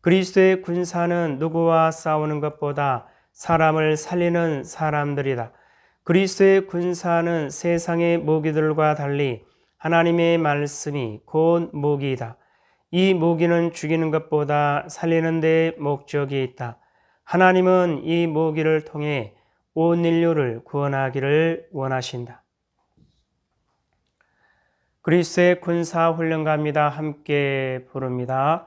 그리스도의 군사는 누구와 싸우는 것보다 사람을 살리는 사람들이다. 그리스도의 군사는 세상의 무기들과 달리 하나님의 말씀이 곧 무기이다. 이 무기는 죽이는 것보다 살리는 데 목적이 있다. 하나님은 이 무기를 통해 온 인류를 구원하기를 원하신다. 그리스도의 군사 훈련가입니다. 함께 부릅니다.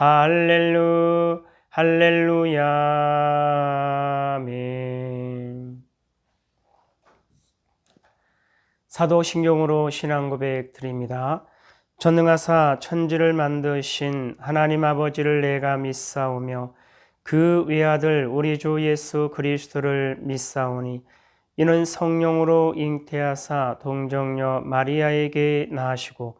할렐루 할렐루야 아멘 사도신경으로 신앙 고백 드립니다. 전능하사 천지를 만드신 하나님 아버지를 내가 믿사오며 그 외아들 우리 주 예수 그리스도를 믿사오니 이는 성령으로 잉태하사 동정녀 마리아에게 나시고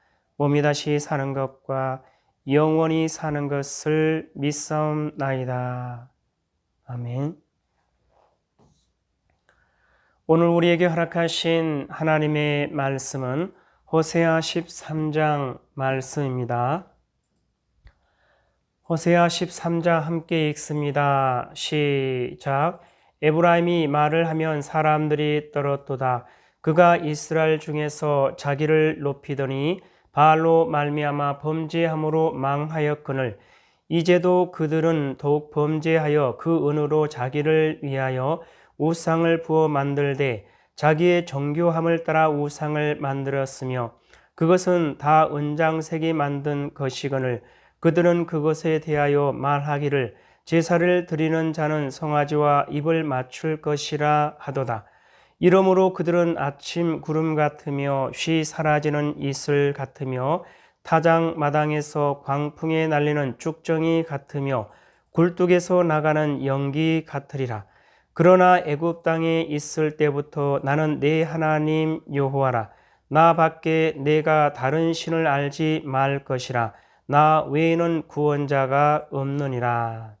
몸이 다시 사는 것과 영원히 사는 것을 믿사옵나이다. 아멘. 오늘 우리에게 허락하신 하나님의 말씀은 호세아 13장 말씀입니다. 호세아 13장 함께 읽습니다. 시작. 에브라임이 말을 하면 사람들이 떨었도다. 그가 이스라엘 중에서 자기를 높이더니 바알로 말미암아 범죄함으로 망하였거늘 이제도 그들은 더욱 범죄하여 그 은으로 자기를 위하여 우상을 부어 만들되 자기의 정교함을 따라 우상을 만들었으며 그것은 다 은장색이 만든 것이거늘 그들은 그것에 대하여 말하기를 제사를 드리는 자는 성아지와 입을 맞출 것이라 하도다. 이러므로 그들은 아침 구름 같으며 쉬 사라지는 이슬 같으며 타장 마당에서 광풍에 날리는 쭉정이 같으며 굴뚝에서 나가는 연기 같으리라. 그러나 애굽 땅에 있을 때부터 나는 내 하나님 여호와라. 나 밖에 내가 다른 신을 알지 말 것이라. 나 외에는 구원자가 없느니라.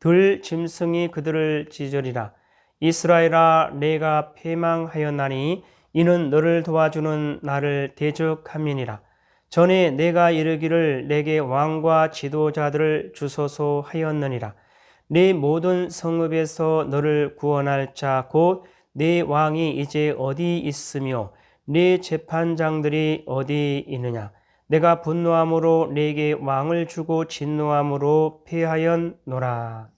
들 짐승이 그들을 찢으리라. 이스라엘아 내가 패망하였나니 이는 너를 도와주는 나를 대적함이니라. 전에 내가 이르기를 내게 왕과 지도자들을 주소서 하였느니라. 내 모든 성읍에서 너를 구원할 자곧내 왕이 이제 어디 있으며 내 재판장들이 어디 있느냐. 내가 분노함으로 내게 왕을 주고 진노함으로 패하였노라.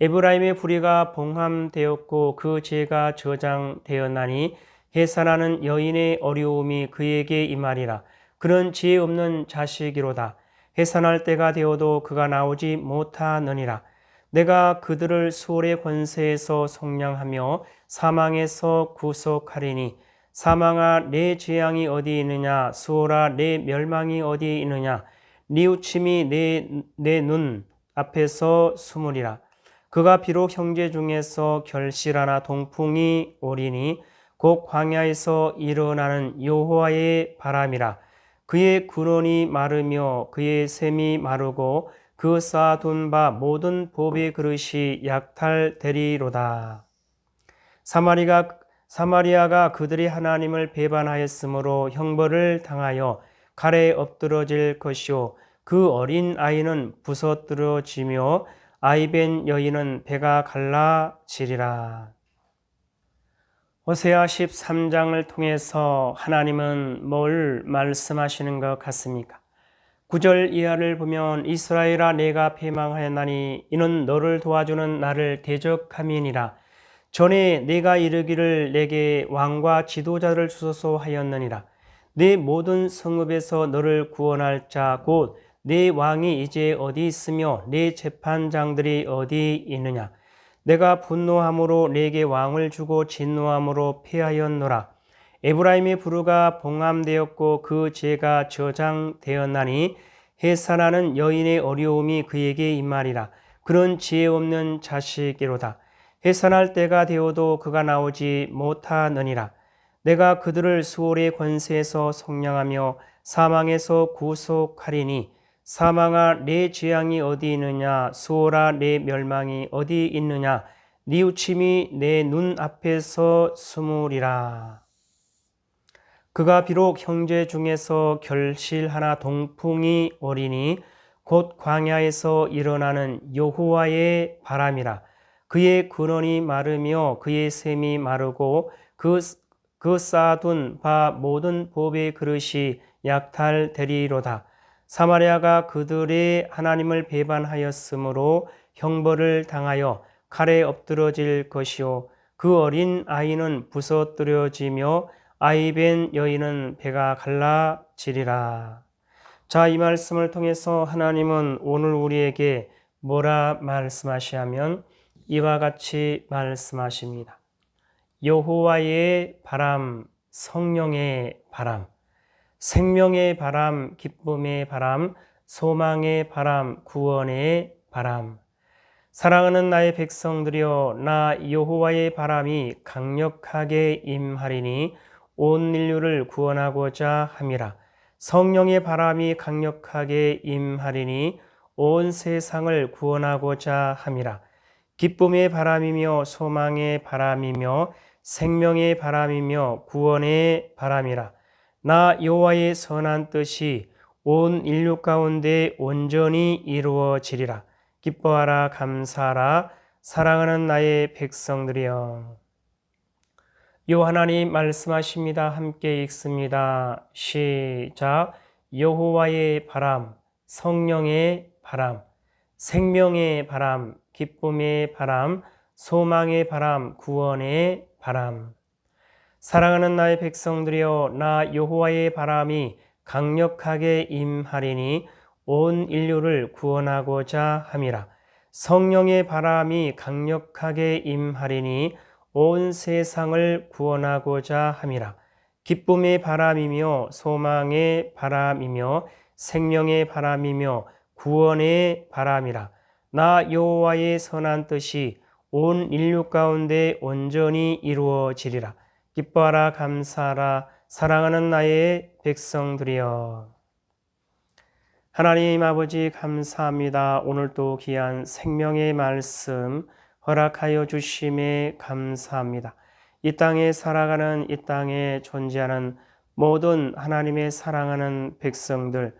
에브라임의 불의가 봉함되었고 그 죄가 저장되었나니 해산하는 여인의 어려움이 그에게 임하리라. 그는 지혜 없는 자식이로다. 해산할 때가 되어도 그가 나오지 못하느니라. 내가 그들을 수월의 권세에서 속량하며 사망에서 구속하리니 사망아 내 재앙이 어디 있느냐 수월아 내 멸망이 어디 있느냐 뉘우침이 내눈 앞에서 숨으리라. 그가 비록 형제 중에서 결실하나 동풍이 오리니 곧 광야에서 일어나는 여호와의 바람이라 그의 근원이 마르며 그의 샘이 마르고 그 쌓아둔 바 모든 보배 그릇이 약탈되리로다. 사마리가 사마리아가 그들이 하나님을 배반하였으므로 형벌을 당하여 칼에 엎드러질 것이요 그 어린 아이는 부서뜨려지며 아이벤 여인은 배가 갈라지리라. 호세아 13장을 통해서 하나님은 뭘 말씀하시는 것 같습니까? 9절 이하를 보면 이스라엘아 내가 패망하였나니 이는 너를 도와주는 나를 대적함이니라. 전에 내가 이르기를 내게 왕과 지도자를 주소서 하였느니라. 내 모든 성읍에서 너를 구원할 자 곧 내 왕이 이제 어디 있으며 내 재판장들이 어디 있느냐. 내가 분노함으로 내게 왕을 주고 진노함으로 패하였노라. 에브라임의 부르가 봉함되었고 그 죄가 저장되었나니 해산하는 여인의 어려움이 그에게 임말이라. 그런 지혜 없는 자식이로다. 해산할 때가 되어도 그가 나오지 못하느니라. 내가 그들을 수월의 권세에서 속량하며 사망에서 구속하리니 사망아 내 재앙이 어디 있느냐? 수월아 내 멸망이 어디 있느냐? 니우침이 내 눈 앞에서 스물이라. 그가 비록 형제 중에서 결실 하나 동풍이 오리니 곧 광야에서 일어나는 여호와의 바람이라 그의 근원이 마르며 그의 샘이 마르고 그, 그 쌓아둔 바 모든 법의 그릇이 약탈되리로다 사마리아가 그들의 하나님을 배반하였으므로 형벌을 당하여 칼에 엎드러질 것이요 그 어린 아이는 부서뜨려지며 아이벤 여인은 배가 갈라지리라. 자, 이 말씀을 통해서 하나님은 오늘 우리에게 뭐라 말씀하시하면 이와 같이 말씀하십니다. 여호와의 바람, 성령의 바람. 생명의 바람, 기쁨의 바람, 소망의 바람, 구원의 바람. 사랑하는 나의 백성들이여 나 여호와의 바람이 강력하게 임하리니 온 인류를 구원하고자 함이라. 성령의 바람이 강력하게 임하리니 온 세상을 구원하고자 함이라. 기쁨의 바람이며 소망의 바람이며 생명의 바람이며 구원의 바람이라. 나 여호와의 선한 뜻이 온 인류 가운데 온전히 이루어지리라. 기뻐하라 감사하라 사랑하는 나의 백성들이여. 요 하나님 말씀하십니다. 함께 읽습니다. 시작. 여호와의 바람, 성령의 바람, 생명의 바람, 기쁨의 바람, 소망의 바람, 구원의 바람. 사랑하는 나의 백성들이여 나 여호와의 바람이 강력하게 임하리니 온 인류를 구원하고자 함이라. 성령의 바람이 강력하게 임하리니 온 세상을 구원하고자 함이라. 기쁨의 바람이며 소망의 바람이며 생명의 바람이며 구원의 바람이라 나 여호와의 선한 뜻이 온 인류 가운데 온전히 이루어지리라. 기뻐하라 감사하라 사랑하는 나의 백성들이여. 하나님 아버지 감사합니다. 오늘도 귀한 생명의 말씀 허락하여 주심에 감사합니다. 이 땅에 살아가는 이 땅에 존재하는 모든 하나님의 사랑하는 백성들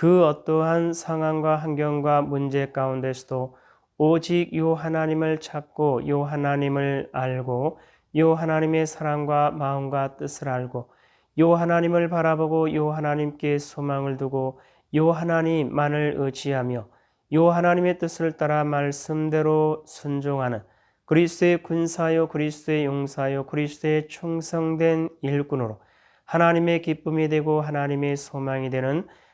그 어떠한 상황과 환경과 문제 가운데서도 오직 요 하나님을 찾고 요 하나님을 알고 요 하나님의 사랑과 마음과 뜻을 알고 요 하나님을 바라보고 요 하나님께 소망을 두고 요 하나님만을 의지하며 요 하나님의 뜻을 따라 말씀대로 순종하는 그리스도의 군사요 그리스도의 용사요 그리스도의 충성된 일꾼으로 하나님의 기쁨이 되고 하나님의 소망이 되는